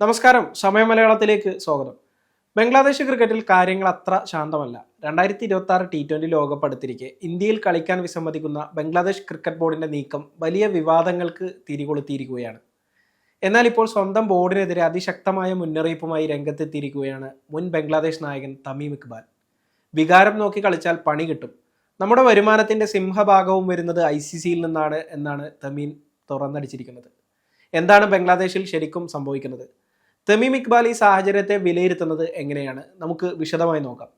നമസ്കാരം. സമയ മലയാളത്തിലേക്ക് സ്വാഗതം. ബംഗ്ലാദേശ് ക്രിക്കറ്റിൽ കാര്യങ്ങൾ അത്ര ശാന്തമല്ല. രണ്ടായിരത്തി ഇരുപത്തി ആറ് ടി ട്വന്റി ലോകകപ്പ് അടുത്തിരിക്കെ ഇന്ത്യയിൽ കളിക്കാൻ വിസമ്മതിക്കുന്ന ബംഗ്ലാദേശ് ക്രിക്കറ്റ് ബോർഡിന്റെ നീക്കം വലിയ വിവാദങ്ങൾക്ക് തിരികൊളുത്തിയിരിക്കുകയാണ്. എന്നാൽ ഇപ്പോൾ സ്വന്തം ബോർഡിനെതിരെ അതിശക്തമായ മുന്നറിയിപ്പുമായി രംഗത്തെത്തിയിരിക്കുകയാണ് മുൻ ബംഗ്ലാദേശ് നായകൻ തമീം ഇക്ബാൽ വികാരം നോക്കി കളിച്ചാൽ പണി കിട്ടും. നമ്മുടെ വരുമാനത്തിന്റെ സിംഹഭാഗവും വരുന്നത് ഐ സി സിയിൽ നിന്നാണ് എന്നാണ് തമീം തുറന്നടിച്ചിരിക്കുന്നത്. എന്താണ് ബംഗ്ലാദേശിൽ ശരിക്കും സംഭവിക്കുന്നത്? തമീം ഇക്ബാൽ ഈ സാഹചര്യത്തെ വിലയിരുത്തുന്നത് എങ്ങനെയാണ്? നമുക്ക് വിശദമായി നോക്കാം.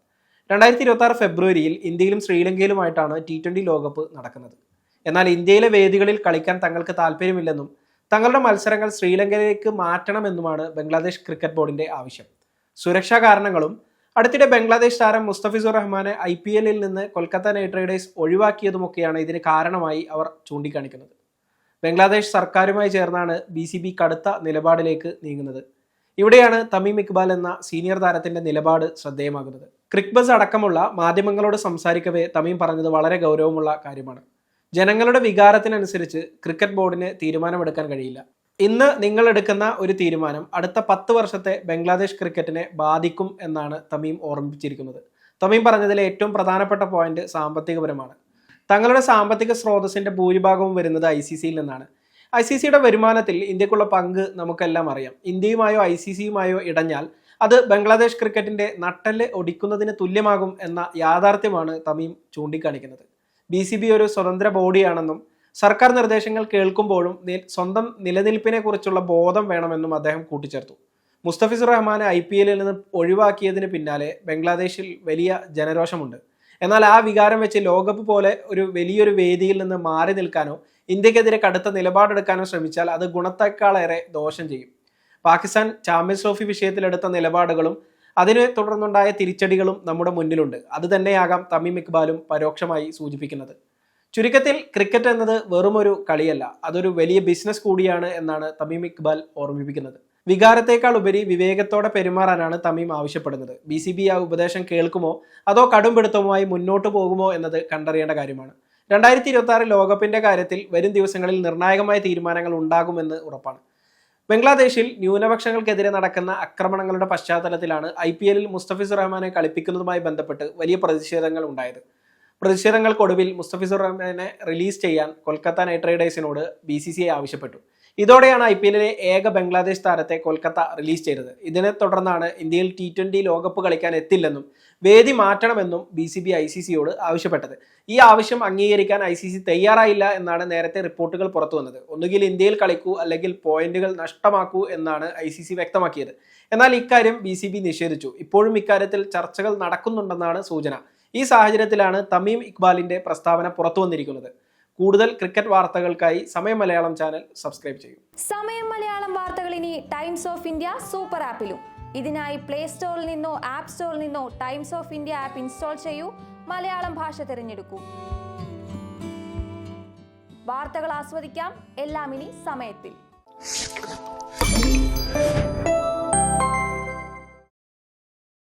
രണ്ടായിരത്തി ഇരുപത്തി ആറ് ഫെബ്രുവരിയിൽ ഇന്ത്യയിലും ശ്രീലങ്കയിലുമായിട്ടാണ് ടി ട്വന്റി ലോകകപ്പ് നടക്കുന്നത്. എന്നാൽ ഇന്ത്യയിലെ വേദികളിൽ കളിക്കാൻ തങ്ങൾക്ക് താല്പര്യമില്ലെന്നും തങ്ങളുടെ മത്സരങ്ങൾ ശ്രീലങ്കയിലേക്ക് മാറ്റണമെന്നുമാണ് ബംഗ്ലാദേശ് ക്രിക്കറ്റ് ബോർഡിന്റെ ആവശ്യം. സുരക്ഷാ കാരണങ്ങളും അടുത്തിടെ ബംഗ്ലാദേശ് താരം മുസ്തഫിസുർ റഹ്മാനെ ഐ പി എല്ലിൽ നിന്ന് കൊൽക്കത്ത നൈറ്റ് റൈഡേഴ്സ് ഒഴിവാക്കിയതുമൊക്കെയാണ് ഇതിന് കാരണമായി അവർ ചൂണ്ടിക്കാണിക്കുന്നത്. ബംഗ്ലാദേശ് സർക്കാരുമായി ചേർന്നാണ് ബി കടുത്ത നിലപാടിലേക്ക് നീങ്ങുന്നത്. ഇവിടെയാണ് തമീം ഇക്ബാൽ എന്ന സീനിയർ താരത്തിന്റെ നിലപാട് ശ്രദ്ധേയമാകുന്നത്. ക്രിക്ബസ് അടക്കമുള്ള മാധ്യമങ്ങളോട് സംസാരിക്കവേ തമീം പറഞ്ഞത് വളരെ ഗൗരവമുള്ള കാര്യമാണ്. ജനങ്ങളുടെ വികാരത്തിനനുസരിച്ച് ക്രിക്കറ്റ് ബോർഡിന് തീരുമാനമെടുക്കാൻ കഴിയില്ല. ഇന്ന് നിങ്ങൾ എടുക്കുന്ന ഒരു തീരുമാനം അടുത്ത പത്ത് വർഷത്തെ ബംഗ്ലാദേശ് ക്രിക്കറ്റിനെ ബാധിക്കും എന്നാണ് തമീം ഓർമ്മിപ്പിച്ചിരിക്കുന്നത്. തമീം പറഞ്ഞതിലെ ഏറ്റവും പ്രധാനപ്പെട്ട പോയിന്റ് സാമ്പത്തികപരമാണ്. തങ്ങളുടെ സാമ്പത്തിക സ്രോതസ്സിന്റെ ഭൂരിഭാഗവും വരുന്നത് ഐ നിന്നാണ്. ഐ സി സിയുടെ വരുമാനത്തിൽ ഇന്ത്യക്കുള്ള പങ്ക് നമുക്കെല്ലാം അറിയാം. ഇന്ത്യയുമായോ ഐ സി സിയുമായോ ഇടഞ്ഞാൽ അത് ബംഗ്ലാദേശ് ക്രിക്കറ്റിന്റെ നട്ടൽ ഒടിക്കുന്നതിന് തുല്യമാകും എന്ന യാഥാർത്ഥ്യമാണ് തമീം ചൂണ്ടിക്കാണിക്കുന്നത്. ബി സി ബി ഒരു സ്വതന്ത്ര ബോഡിയാണെന്നും സർക്കാർ നിർദ്ദേശങ്ങൾ കേൾക്കുമ്പോഴും സ്വന്തം നിലനിൽപ്പിനെ കുറിച്ചുള്ള ബോധം വേണമെന്നും അദ്ദേഹം കൂട്ടിച്ചേർത്തു. മുസ്തഫിസുർ റഹ്മാനെ ഐ പി എല്ലിൽ നിന്ന് ഒഴിവാക്കിയതിന് പിന്നാലെ ബംഗ്ലാദേശിൽ വലിയ ജനരോഷമുണ്ട്. എന്നാൽ ആ വികാരം വെച്ച് ലോകകപ്പ് പോലെ ഒരു വലിയൊരു വേദിയിൽ നിന്ന് മാറി നിൽക്കാനോ ഇന്ത്യക്കെതിരെ കടുത്ത നിലപാടെടുക്കാനോ ശ്രമിച്ചാൽ അത് ഗുണത്തേക്കാളേറെ ദോഷം ചെയ്യും. പാകിസ്ഥാൻ ചാമ്പ്യൻസ് ട്രോഫി വിഷയത്തിലെടുത്ത നിലപാടുകളും അതിനെ തുടർന്നുണ്ടായ തിരിച്ചടികളും നമ്മുടെ മുന്നിലുണ്ട്. അത് തന്നെയാകാം തമീം ഇക്ബാലും പരോക്ഷമായി സൂചിപ്പിക്കുന്നത്. ചുരുക്കത്തിൽ ക്രിക്കറ്റ് എന്നത് വെറുമൊരു കളിയല്ല അതൊരു വലിയ ബിസിനസ് കൂടിയാണ് എന്നാണ് തമീം ഇക്ബാൽ ഓർമ്മിപ്പിക്കുന്നത്. വികാരത്തേക്കാൾ ഉപരി വിവേകത്തോടെ പെരുമാറാനാണ് തമീം ആവശ്യപ്പെടുന്നത്. ബി സി ബി ആ ഉപദേശം കേൾക്കുമോ? അതോ കടുംപിടുത്തവുമായി മുന്നോട്ട് പോകുമോ എന്നത് കണ്ടറിയേണ്ട കാര്യമാണ്. രണ്ടായിരത്തി ഇരുപത്തി ആറ് ലോകകപ്പിന്റെ കാര്യത്തിൽ വരും ദിവസങ്ങളിൽ നിർണായകമായ തീരുമാനങ്ങൾ ഉണ്ടാകുമെന്ന് ഉറപ്പാണ്. ബംഗ്ലാദേശിൽ ന്യൂനപക്ഷങ്ങൾക്കെതിരെ നടക്കുന്ന ആക്രമണങ്ങളുടെ പശ്ചാത്തലത്തിലാണ് ഐ പി എല്ലിൽ മുസ്തഫിസുർ റഹ്മാനെ കളിപ്പിക്കുന്നതുമായി ബന്ധപ്പെട്ട് വലിയ പ്രതിഷേധങ്ങൾ ഉണ്ടായത്. പ്രതിഷേധങ്ങൾക്കൊടുവിൽ മുസ്തഫിസുർ റഹ്മാനെ റിലീസ് ചെയ്യാൻ കൊൽക്കത്ത നൈറ്റ് റൈഡേഴ്സിനോട് ബി സി സി ഐ ആവശ്യപ്പെട്ടു. ഇതോടെയാണ് ഐ പി എല്ലിലെ ഏക ബംഗ്ലാദേശ് താരത്തെ കൊൽക്കത്ത റിലീസ് ചെയ്തത്. ഇതിനെ തുടർന്നാണ് ഇന്ത്യയിൽ ടി ട്വന്റി ലോകകപ്പ് കളിക്കാൻ എത്തില്ലെന്നും വേദി മാറ്റണമെന്നും B C B I C സിയോട് ആവശ്യപ്പെട്ടത്. ഈ ആവശ്യം അംഗീകരിക്കാൻ ഐ സി സി തയ്യാറായില്ല എന്നാണ് നേരത്തെ റിപ്പോർട്ടുകൾ പുറത്തു വന്നത്. ഒന്നുകിൽ ഇന്ത്യയിൽ കളിക്കൂ അല്ലെങ്കിൽ പോയിന്റുകൾ നഷ്ടമാക്കൂ എന്നാണ് ഐ സി സി വ്യക്തമാക്കിയത്. എന്നാൽ ഇക്കാര്യം ബി സി ബി നിഷേധിച്ചു. ഇപ്പോഴും ഇക്കാര്യത്തിൽ ചർച്ചകൾ നടക്കുന്നുണ്ടെന്നാണ് സൂചന. ഈ സാഹചര്യത്തിലാണ് തമീം ഇക്ബാലിന്റെ പ്രസ്താവന പുറത്തു വന്നിരിക്കുന്നത്. കൂടുതൽ ക്രിക്കറ്റ് വാർത്തകൾക്കായി സമയം മലയാളം ചാനൽ സബ്സ്ക്രൈബ് ചെയ്യും. സമയം മലയാളം വാർത്തകൾ ഇനി ടൈംസ് ഓഫ് ഇന്ത്യ സൂപ്പർ ആപ്പിലും. ഇതിനായി പ്ലേ സ്റ്റോറിൽ നിന്നോ ആപ്പ് സ്റ്റോറിൽ നിന്നോ Times of India app install ചെയ്യൂ. മലയാളം ഭാഷ തിരഞ്ഞെടുക്കൂ. വാർത്തകൾ ആസ്വദിക്കാം. എല്ലാം ഇനി സമയത്തിൽ.